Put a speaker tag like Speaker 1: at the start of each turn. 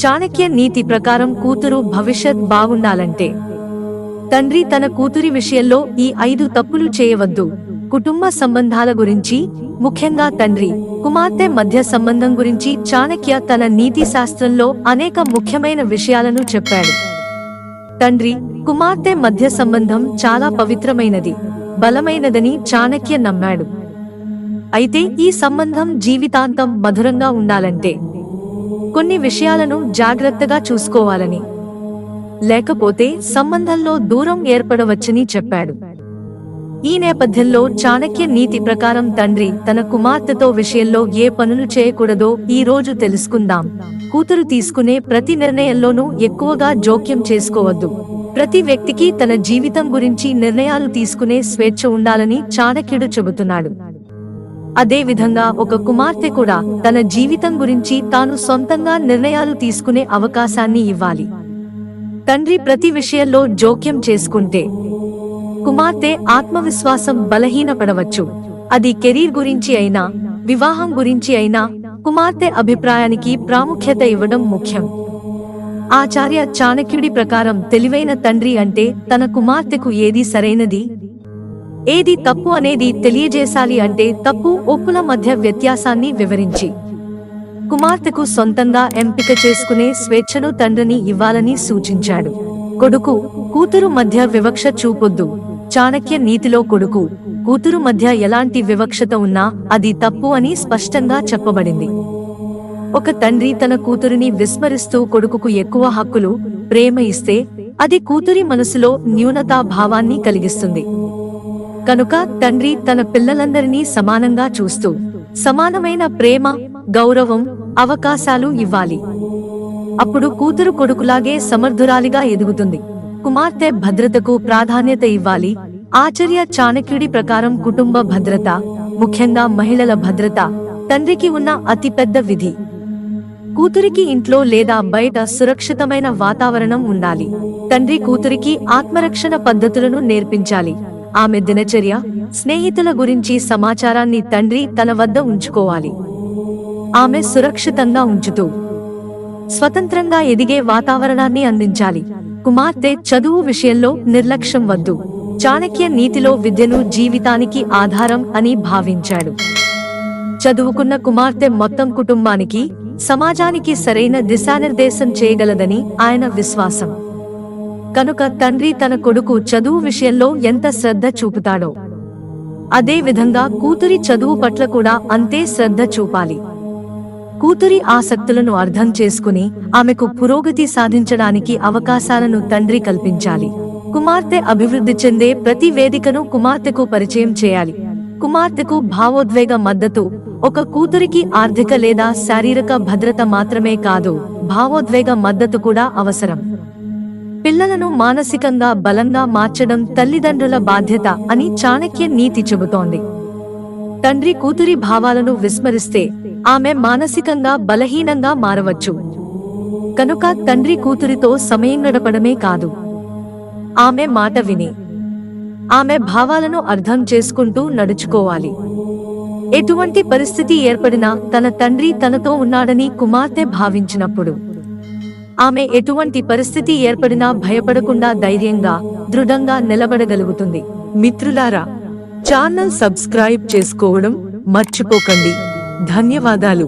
Speaker 1: చాణక్య నీతి ప్రకారం కూతురు భవిష్యత్ బాగుండాలంటే. తండ్రి తన కూతురి విషయంలో ఈ ఐదు తప్పులు చేయవద్దు. కుటుంబ సంబంధాల గురించి ముఖ్యంగా తండ్రి కుమార్తె మధ్య సంబంధం గురించి చాణక్య తన నీతి శాస్త్రంలో అనేక ముఖ్యమైన విషయాలను చెప్పాడు. తండ్రి కుమార్తె మధ్య సంబంధం చాలా పవిత్రమైనది బలమైనదని చాణక్య నమ్మాడు. అయితే ఈ సంబంధం జీవితాంతం మధురంగా ఉండాలంటే కొన్ని విషయాలను జాగ్రత్తగా చూసుకోవాలని. లేకపోతే సంబంధంలో దూరం ఏర్పడవచ్చని చెప్పాడు. ఈ నేపథ్యంలో చాణక్య నీతి ప్రకారం తండ్రి తన కుమార్తెతో విషయంలో ఏ పనులు చేయకూడదో ఈ రోజు తెలుసుకుందాం. కూతురు తీసుకునే ప్రతి నిర్ణయంలోనూ ఎక్కువగా జోక్యం చేసుకోవద్దు. ప్రతి వ్యక్తికి తన జీవితం గురించి నిర్ణయాలు తీసుకునే స్వేచ్ఛ ఉండాలని చాణక్యుడు చెబుతున్నాడు. అదే విధంగా ఒక కుమార్తె కూడా తన జీవితం గురించి తాను సొంతంగా నిర్ణయాలు తీసుకునే అవకాశాన్ని ఇవ్వాలి. తండ్రి ప్రతి విషయంలో జోక్యం చేసుకుంటే కుమార్తె ఆత్మవిశ్వాసం బలహీనపడవచ్చు. అది కెరీర్ గురించి అయినా వివాహం గురించి అయినా కుమార్తె అభిప్రాయానికి ప్రాముఖ్యత ఇవ్వడం ముఖ్యం. ఆచార్య చాణక్యుడి ప్రకారం తెలివైన తండ్రి అంటే తన కుమార్తెకు ఏది సరైనది? ఏది తప్పు అనేది తెలియజేశాలి అంటే తప్పు ఒప్పుల మధ్య వ్యత్యాసాన్ని వివరించి. కుమార్తెకు సొంతంగా ఎంపిక చేసుకునే స్వేచ్ఛను తండ్రిని ఇవ్వాలని సూచించాడు. కొడుకు కూతురు మధ్య వివక్ష చూపొద్దు. చాణక్య నీతిలో కొడుకు కూతురు మధ్య ఎలాంటి వివక్షత ఉన్నా అది తప్పు అని స్పష్టంగా చెప్పబడింది. ఒక తండ్రి తన కూతురిని విస్మరిస్తూ కొడుకుకు ఎక్కువ హక్కులు ప్రేమ ఇస్తే అది కూతురి మనసులో న్యూనతా భావాన్ని కలిగిస్తుంది. కనుక తండ్రి తన పిల్లలందరినీ సమానంగా చూస్తూ సమానమైన ప్రేమ గౌరవం అవకాశాలు ఇవ్వాలి. అప్పుడు కూతురు కొడుకులాగే సమర్థురాలిగా ఎదుగుతుంది. కుమార్తె భద్రతకు ప్రాధాన్యత ఇవ్వాలి. ఆచార్య చాణక్యుడి ప్రకారం కుటుంబ భద్రత ముఖ్యంగా మహిళల భద్రత తండ్రికి ఉన్న అతిపెద్ద విధి. కూతురికి ఇంట్లో లేదా బయట సురక్షితమైన వాతావరణం ఉండాలి. తండ్రి కూతురికి ఆత్మరక్షణ పద్ధతులను నేర్పించాలి. ఆమె దినచర్య స్నేహితుల గురించి సమాచారాన్ని తండ్రి తన వద్ద ఉంచుకోవాలి. ఆమె సురక్షితంగా ఉంచుతూ స్వతంత్రంగా ఎదిగే వాతావరణాన్ని అందించాలి. కుమార్తె చదువు విషయంలో నిర్లక్ష్యం వద్దు. చాణక్య నీతిలో విద్యను జీవితానికి ఆధారం అని భావించాడు. చదువుకున్న కుమార్తె మొత్తం కుటుంబానికి సమాజానికి సరైన దిశానిర్దేశం చేయగలదని ఆయన విశ్వాసం. కనుక తండ్రి తన కొడుకు చదువు విషయంలో ఎంత శ్రద్ధ చూపుతాడో. అదే విధంగా కూతురి చదువు పట్ల కూడా అంతే శ్రద్ధ చూపాలి. కూతురి ఆసక్తులను అర్థం చేసుకుని ఆమెకు పురోగతి సాధించడానికి అవకాశాలను తండ్రి కల్పించాలి. కుమార్తె అభివృద్ధి చెందే ప్రతి వేదికను కుమార్తెకు పరిచయం చేయాలి. కుమార్తెకు భావోద్వేగ మద్దతు ఒక కూతురికి ఆర్థిక లేదా శారీరక భద్రత మాత్రమే కాదు భావోద్వేగ మద్దతు కూడా అవసరం. పిల్లలను మానసికంగా బలంగా మార్చడం తల్లిదండ్రుల బాధ్యత అని చాణక్య నీతి చెబుతోంది. తండ్రి కూతురి భావాలను విస్మరిస్తే ఆమె మానసికంగా బలహీనంగా మారవచ్చు. కనుక తండ్రి కూతురితో సమయం గడపడమే కాదు. ఆమె మాట విని ఆమె భావాలను అర్థం చేసుకుంటూ నడుచుకోవాలి. ఎటువంటి పరిస్థితి ఏర్పడినా తన తండ్రి తనతో ఉన్నాడని కుమార్తె భావించినప్పుడు ఆమె ఎటువంటి పరిస్థితి ఏర్పడినా భయపడకుండా ధైర్యంగా దృఢంగా నిలబడగలుగుతుంది. మిత్రులారా ఛానల్ సబ్స్క్రైబ్ చేసుకోవడం మర్చిపోకండి. ధన్యవాదాలు.